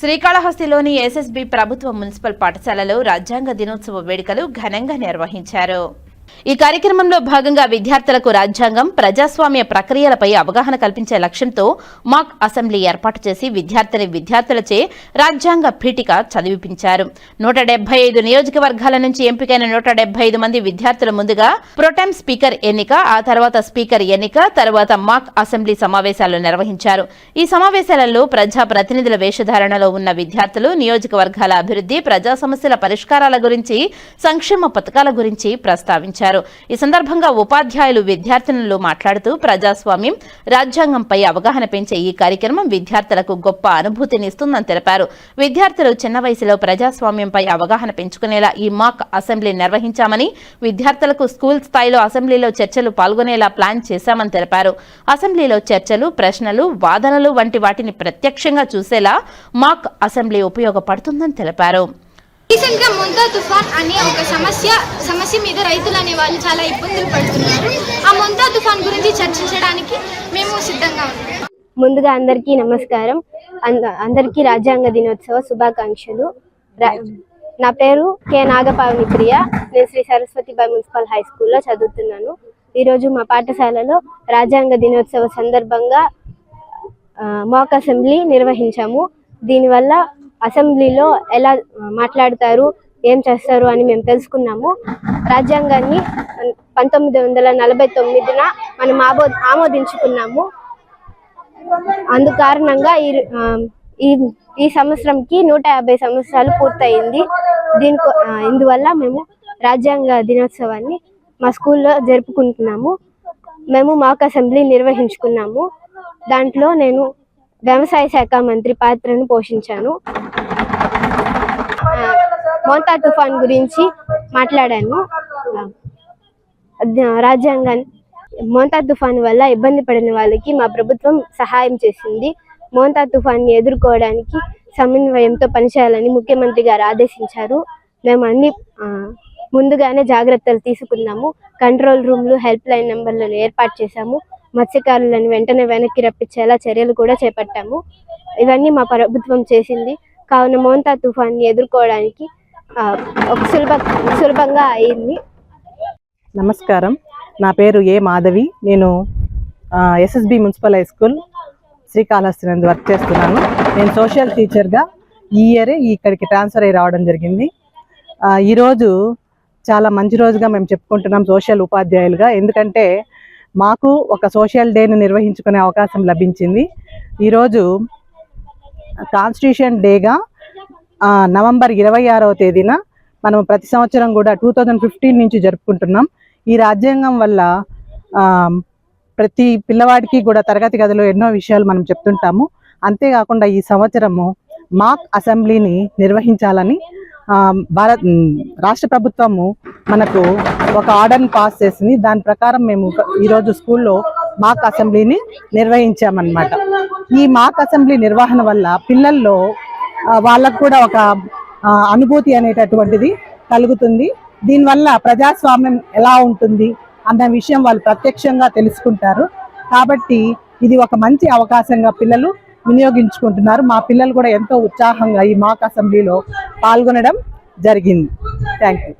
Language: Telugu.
శ్రీకాళహస్తిలోని ఎస్ఎస్బి ప్రభుత్వ మున్సిపల్ పాఠశాలలో రాజ్యాంగ దినోత్సవ వేడుకలు ఘనంగా నిర్వహించారు. ఈ కార్యక్రమంలో భాగంగా విద్యార్థులకు రాజ్యాంగం ప్రజాస్వామ్య ప్రక్రియలపై అవగాహన కల్పించే లక్ష్యంతో మాక్ అసెంబ్లీ ఏర్పాటు చేసి విద్యార్థిని విద్యార్థులచే రాజ్యాంగ పీఠిక చదివిపించారు. నూట ఐదు నియోజకవర్గాల నుంచి ఎంపికైన నూట ఐదు మంది విద్యార్థుల ముందుగా ప్రోటైమ్ స్పీకర్ ఎన్నిక ఆ తర్వాత స్పీకర్ ఎన్నిక తర్వాత మాక్ అసెంబ్లీ సమావేశాలు నిర్వహించారు. ఈ సమావేశాలలో ప్రజా ప్రతినిధుల వేషధారణలో ఉన్న విద్యార్థులు నియోజకవర్గాల అభివృద్ధి ప్రజా సమస్యల పరిష్కారాల గురించి సంక్షేమ పథకాల గురించి ప్రస్తావించారు. ఈ సందర్భంగా ఉపాధ్యాయులు విద్యార్థినులు మాట్లాడుతూ ప్రజాస్వామ్యం రాజ్యాంగంపై అవగాహన పెంచే ఈ కార్యక్రమం విద్యార్థులకు గొప్ప అనుభూతినిస్తుందని తెలిపారు. విద్యార్థులు చిన్న వయసులో ప్రజాస్వామ్యంపై అవగాహన పెంచుకునేలా ఈ మాక్ అసెంబ్లీ నిర్వహించామని విద్యార్థులకు స్కూల్ స్థాయిలో అసెంబ్లీలో చర్చలు పాల్గొనేలా ప్లాన్ చేశామని తెలిపారు. అసెంబ్లీలో చర్చలు ప్రశ్నలు వాదనలు వంటి వాటిని ప్రత్యక్షంగా చూసేలా మాక్ అసెంబ్లీ ఉపయోగపడుతుందని తెలిపారు. రీసెంట్గా ముంతా తుఫాన్ అనే ఒక సమస్య సమస్య మీద రైతులు అనే వాళ్ళు చాలా ఇబ్బందులు పడుతున్నారు. ఆ ముంతా తుఫాన్ గురించి చర్చించడానికి మేము సిద్ధంగా ఉన్నాం. ముందుగా అందరికీ నమస్కారం. అంద- అందరికీ రాజ్యాంగ దినోత్సవ శుభాకాంక్షలు. రా- నా పేరు కె నాగపావని ప్రియ. నేను శ్రీ సరస్వతి బాయ్ మున్సిపల్ హై స్కూల్లో చదువుతున్నాను. ఈరోజు మా పాఠశాలలో రాజ్యాంగ దినోత్సవ సందర్భంగా మాక్ అసెంబ్లీ నిర్వహించాము. దీనివల్ల అసెంబ్లీలో ఎలా మాట్లాడతారు ఏం చేస్తారు అని మేము తెలుసుకున్నాము. రాజ్యాంగాన్ని పంతొమ్మిది వందల నలభై తొమ్మిదిన మనం ఆమో ఆమోదించుకున్నాము. అందు కారణంగా ఈ ఈ సంవత్సరంకి నూట యాభై సంవత్సరాలు పూర్తయింది. దీని ఇందువల్ల మేము రాజ్యాంగ దినోత్సవాన్ని మా స్కూల్లో జరుపుకుంటున్నాము. మేము మాక్ అసెంబ్లీ నిర్వహించుకున్నాము. దాంట్లో నేను వ్యవసాయ శాఖ మంత్రి పాత్రను పోషించాను. మోంతా తుఫాన్ గురించి మాట్లాడాను. రాజ్యాంగాన్ని మోంతా తుఫాన్ వల్ల ఇబ్బంది పడిన వాళ్ళకి మా ప్రభుత్వం సహాయం చేసింది. మోంతా తుఫాన్ని ఎదుర్కోవడానికి సమన్వయంతో పనిచేయాలని ముఖ్యమంత్రి గారు ఆదేశించారు. మేము అన్ని ముందుగానే జాగ్రత్తలు తీసుకున్నాము. కంట్రోల్ రూమ్లు హెల్ప్ లైన్ నెంబర్లను ఏర్పాటు చేశాము. మత్స్యకారులను వెంటనే వెనక్కి రప్పించేలా చర్యలు కూడా చేపట్టాము. ఇవన్నీ మా ప్రభుత్వం చేసింది. కావున మోంతా తుఫాన్ని ఎదుర్కోవడానికి సులభ సులభంగా అయింది. నమస్కారం. నా పేరు ఏ మాధవి. నేను SSB municipal high school Srikalahasti నందు వర్క్ చేస్తున్నాను. నేను సోషల్ టీచర్గా ఈ ఇయరే ఇక్కడికి ట్రాన్స్ఫర్ అయ్యి రావడం జరిగింది. ఈరోజు చాలా మంచి రోజుగా మేము చెప్పుకుంటున్నాం సోషల్ ఉపాధ్యాయులుగా. ఎందుకంటే మాకు ఒక సోషల్ డేను నిర్వహించుకునే అవకాశం లభించింది. ఈరోజు కాన్స్టిట్యూషన్ డేగా నవంబర్ ఇరవై ఆరవ తేదీన మనం ప్రతి సంవత్సరం కూడా టూ థౌజండ్ ఫిఫ్టీన్ నుంచి జరుపుకుంటున్నాం. ఈ రాజ్యాంగం వల్ల ప్రతి పిల్లవాడికి కూడా తరగతి గదిలో ఎన్నో విషయాలు మనం చెప్తుంటాము. అంతేకాకుండా ఈ సంవత్సరము మాక్ అసెంబ్లీని నిర్వహించాలని భారత్ రాష్ట్ర ప్రభుత్వము మనకు ఒక ఆర్డర్ని పాస్ చేసింది. దాని ప్రకారం మేము ఈరోజు స్కూల్లో మాక్ అసెంబ్లీని నిర్వహించామన్నమాట. ఈ మాక్ అసెంబ్లీ నిర్వహణ వల్ల పిల్లల్లో వాళ్ళకు కూడా ఒక అనుభూతి అనేటటువంటిది కలుగుతుంది. దీనివల్ల ప్రజాస్వామ్యం ఎలా ఉంటుంది అన్న విషయం వాళ్ళు ప్రత్యక్షంగా తెలుసుకుంటారు. కాబట్టి ఇది ఒక మంచి అవకాశంగా పిల్లలు వినియోగించుకుంటున్నారు. మా పిల్లలు కూడా ఎంతో ఉత్సాహంగా ఈ మాక్ అసెంబ్లీలో పాల్గొనడం జరిగింది. Thank you